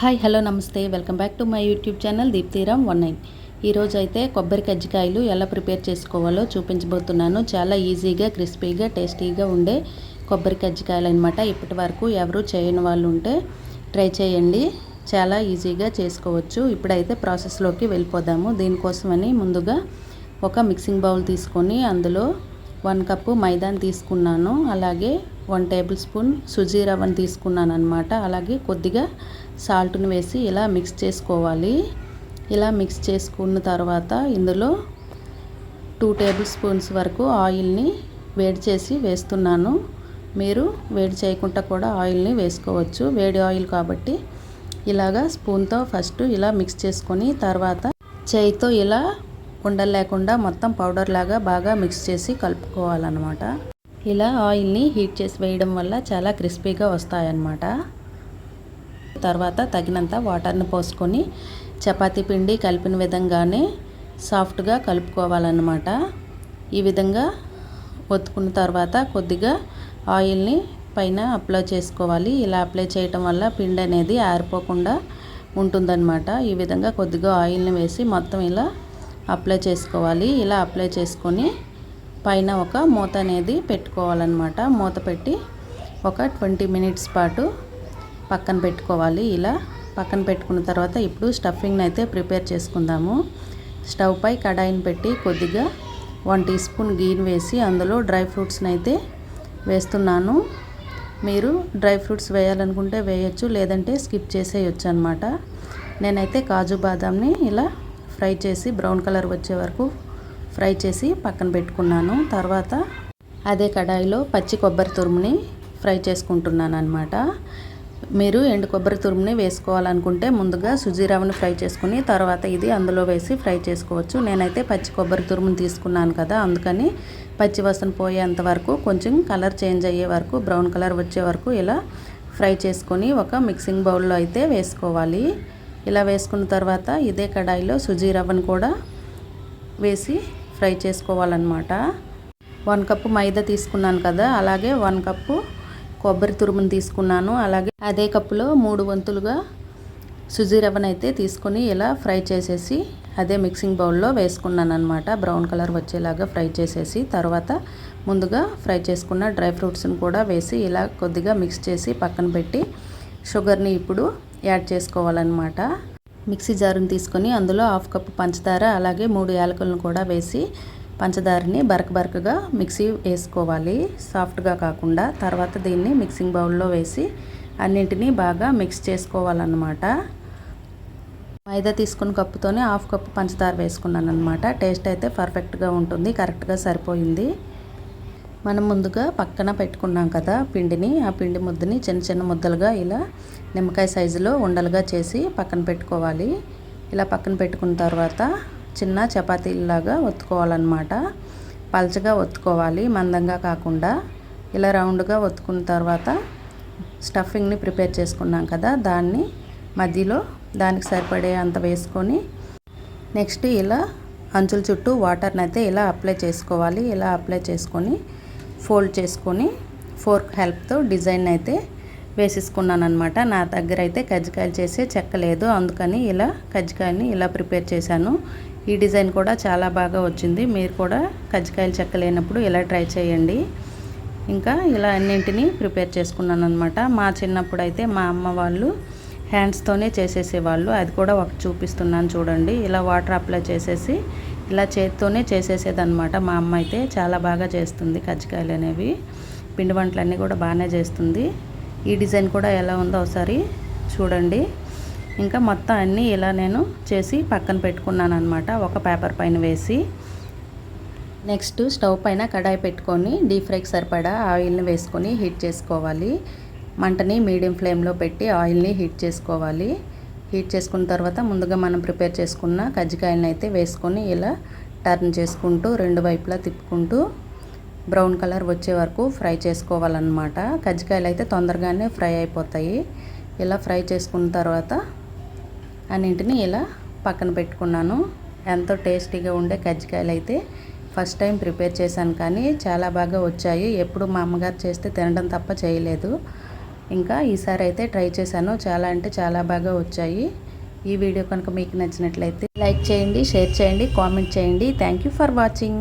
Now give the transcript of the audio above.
Hi hello నమస్తే. Welcome back to my YouTube channel Deeptiram one nine. ఈరోజు అయితే కొబ్బరి కజ్జికాయలు ఎలా ప్రిపేర్ చేసుకోవాలో చూపించబోతున్నాను. చాలా ఈజీగా క్రిస్పీగా టేస్టీగా ఉండే కొబ్బరి కజ్జికాయలు అనమాట ఇప్పటి వరకు ఎవరు చేయని వాళ్ళు ఉంటే ట్రై చేయండి. చాలా ఈజీగా చేసుకోవచ్చు. ఇప్పుడైతే ప్రాసెస్లోకి వెళ్ళిపోదాము. దీనికోసమని ముందుగా ఒక మిక్సింగ్ బౌల్ తీసుకొని అందులో వన్ కప్పు మైదాని తీసుకున్నాను. అలాగే వన్ టేబుల్ స్పూన్ సుజీ రవ్వని తీసుకున్నాను అనమాట అలాగే కొద్దిగా సాల్ట్ని వేసి ఇలా మిక్స్ చేసుకోవాలి. ఇలా మిక్స్ చేసుకున్న తర్వాత ఇందులో టూ టేబుల్ స్పూన్స్ వరకు ఆయిల్ని వేడి చేసి వేస్తున్నాను. మీరు వేడి చేయకుండా కూడా ఆయిల్ని వేసుకోవచ్చు. వేడి ఆయిల్ కాబట్టి ఇలాగా స్పూన్తో ఫస్ట్ ఇలా మిక్స్ చేసుకొని తర్వాత చేయితో ఇలా ఉండలు లేకుండా మొత్తం పౌడర్ లాగా బాగా మిక్స్ చేసి కలుపుకోవాలన్నమాట. ఇలా ఆయిల్ని హీట్ చేసి వేయడం వల్ల చాలా క్రిస్పీగా వస్తాయన్నమాట. తర్వాత తగినంత వాటర్ని పోసుకొని చపాతీ పిండి కలిపిన విధంగానే సాఫ్ట్గా కలుపుకోవాలన్నమాట. ఈ విధంగా ఒత్తుకున్న తర్వాత కొద్దిగా ఆయిల్ని పైన అప్లై చేసుకోవాలి. ఇలా అప్లై చేయటం వల్ల పిండి అనేది ఆరిపోకుండా ఉంటుందన్నమాట. ఈ విధంగా కొద్దిగా ఆయిల్ని వేసి మొత్తం ఇలా అప్లై చేసుకోవాలి. ఇలా అప్లై చేసుకొని పైన ఒక మూత అనేది పెట్టుకోవాలన్నమాట. మూత పెట్టి ఒక ట్వంటీ మినిట్స్ పాటు పక్కన పెట్టుకోవాలి. ఇలా పక్కన పెట్టుకున్న తర్వాత ఇప్పుడు స్టఫింగ్ని అయితే ప్రిపేర్ చేసుకుందాము. స్టవ్ పై కడాయిని పెట్టి కొద్దిగా వన్ టీ స్పూన్ గీని వేసి అందులో డ్రై ఫ్రూట్స్ని అయితే వేస్తున్నాను. మీరు డ్రై ఫ్రూట్స్ వేయాలనుకుంటే వేయచ్చు లేదంటే స్కిప్ చేసేయచ్చు అనమాట నేనైతే కాజు బాదాంని ఇలా ఫ్రై చేసి బ్రౌన్ కలర్ వచ్చే వరకు ఫ్రై చేసి పక్కన పెట్టుకున్నాను. తర్వాత అదే కడాయిలో పచ్చి కొబ్బరి తురుముని ఫ్రై చేసుకుంటున్నాను అనమాట మీరు ఎండు కొబ్బరి తురుముని వేసుకోవాలనుకుంటే ముందుగా సుజీరావుని ఫ్రై చేసుకుని తర్వాత ఇది అందులో వేసి ఫ్రై చేసుకోవచ్చు. నేనైతే పచ్చి కొబ్బరి తురుముని తీసుకున్నాను కదా అందుకని పచ్చి వసన పోయేంత వరకు కొంచెం కలర్ చేంజ్ అయ్యే వరకు బ్రౌన్ కలర్ వచ్చే వరకు ఇలా ఫ్రై చేసుకొని ఒక మిక్సింగ్ బౌల్లో అయితే వేసుకోవాలి. ఇలా వేసుకున్న తర్వాత ఇదే కడాయిలో సుజీ రవ్వను కూడా వేసి ఫ్రై చేసుకోవాలన్నమాట. వన్ కప్పు మైదా తీసుకున్నాను కదా అలాగే వన్ కప్పు కొబ్బరి తురుమును తీసుకున్నాను. అలాగే అదే కప్పులో మూడు వంతులుగా సుజీ రవ్వనైతే తీసుకొని ఇలా ఫ్రై చేసేసి అదే మిక్సింగ్ బౌల్లో వేసుకున్నాను అనమాట బ్రౌన్ కలర్ వచ్చేలాగా ఫ్రై చేసేసి తర్వాత ముందుగా ఫ్రై చేసుకున్న డ్రై ఫ్రూట్స్ని కూడా వేసి ఇలా కొద్దిగా మిక్స్ చేసి పక్కన పెట్టి షుగర్ని ఇప్పుడు యాడ్ చేసుకోవాలన్నమాట. మిక్సీ జారుని తీసుకొని అందులో హాఫ్ కప్ పంచదార అలాగే మూడు యాలకులను కూడా వేసి పంచదారని బరక బరకగా మిక్సీ వేసుకోవాలి. సాఫ్ట్గా కాకుండా తర్వాత దీన్ని మిక్సింగ్ బౌల్లో వేసి అన్నింటినీ బాగా మిక్స్ చేసుకోవాలన్నమాట. మైదా తీసుకున్న కప్పుతోనే హాఫ్ కప్పు పంచదార వేసుకున్నాను అనమాట టేస్ట్ అయితే పర్ఫెక్ట్గా ఉంటుంది కరెక్ట్గా సరిపోయింది. మనం ముందుగా పక్కన పెట్టుకున్నాం కదా పిండిని ఆ పిండి ముద్దని చిన్న చిన్న ముద్దలుగా ఇలా నిమ్మకాయ సైజులో ఉండలుగా చేసి పక్కన పెట్టుకోవాలి. ఇలా పక్కన పెట్టుకున్న తర్వాత చిన్న చపాతీలాగా ఒత్తుకోవాలన్నమాట. పల్చగా ఒత్తుకోవాలి మందంగా కాకుండా. ఇలా రౌండ్గా ఒత్తుకున్న తర్వాత స్టఫింగ్ని ప్రిపేర్ చేసుకున్నాం కదా దాన్ని మధ్యలో దానికి సరిపడే అంత వేసుకొని నెక్స్ట్ ఇలా అంచుల చుట్టూ వాటర్ని అయితే ఇలా అప్లై చేసుకోవాలి. ఇలా అప్లై చేసుకొని ఫోల్డ్ చేసుకొని ఫోర్క్ హెల్ప్తో డిజైన్ అయితే వేసేసుకున్నాను అనమాట నా దగ్గర అయితే కజ్జికాయలు చేసే చెక్క లేదు. అందుకని ఇలా కజ్జికాయని ఇలా ప్రిపేర్ చేశాను. ఈ డిజైన్ కూడా చాలా బాగా వచ్చింది. మీరు కూడా కజ్జికాయలు చెక్క లేనప్పుడు ఇలా ట్రై చేయండి. ఇంకా ఇలా అన్నింటినీ ప్రిపేర్ చేసుకున్నాను అనమాట మా చిన్నప్పుడు అయితే మా అమ్మ వాళ్ళు హ్యాండ్స్తోనే చేసేసేవాళ్ళు. అది కూడా ఒక చూపిస్తున్నాను చూడండి. ఇలా వాటర్ అప్లై చేసేసి ఇలా చేతితోనే చేసేసేదనమాట మా అమ్మ అయితే చాలా బాగా చేస్తుంది కజ్జికాయలు అనేవి. పిండి వంటలన్నీ కూడా బాగానే చేస్తుంది. ఈ డిజైన్ కూడా ఎలా ఉందో ఒకసారి చూడండి. ఇంకా మొత్తం అన్నీ ఇలా నేను చేసి పక్కన పెట్టుకున్నాను అనమాట ఒక పేపర్ పైన వేసి. నెక్స్ట్ స్టవ్ పైన కడాయి పెట్టుకొని డీప్ ఫ్రైకి సరిపడా ఆయిల్ని వేసుకొని హీట్ చేసుకోవాలి. మంటని మీడియం ఫ్లేమ్లో పెట్టి ఆయిల్ని హీట్ చేసుకోవాలి. హీట్ చేసుకున్న తర్వాత ముందుగా మనం ప్రిపేర్ చేసుకున్న కజ్జికాయలను అయితే వేసుకొని ఇలా టర్న్ చేసుకుంటూ రెండు వైపులా తిప్పుకుంటూ బ్రౌన్ కలర్ వచ్చే వరకు ఫ్రై చేసుకోవాలన్నమాట. కజ్జికాయలు అయితే తొందరగానే ఫ్రై అయిపోతాయి. ఇలా ఫ్రై చేసుకున్న తర్వాత అన్నింటిని ఇలా పక్కన పెట్టుకున్నాను. ఎంతో టేస్టీగా ఉండే కజ్జికాయలు అయితే ఫస్ట్ టైం ప్రిపేర్ చేశాను కానీ చాలా బాగా వచ్చాయి. ఎప్పుడు మా అమ్మగారు చేస్తే తినడం తప్ప చేయలేదు. ఇంకా ఈసారి అయితే ట్రై చేశాను. చాలా అంటే చాలా బాగా వచ్చాయి. ఈ వీడియో కనుక మీకు నచ్చినట్లయితే లైక్ చేయండి షేర్ చేయండి కామెంట్ చేయండి. Thank you for watching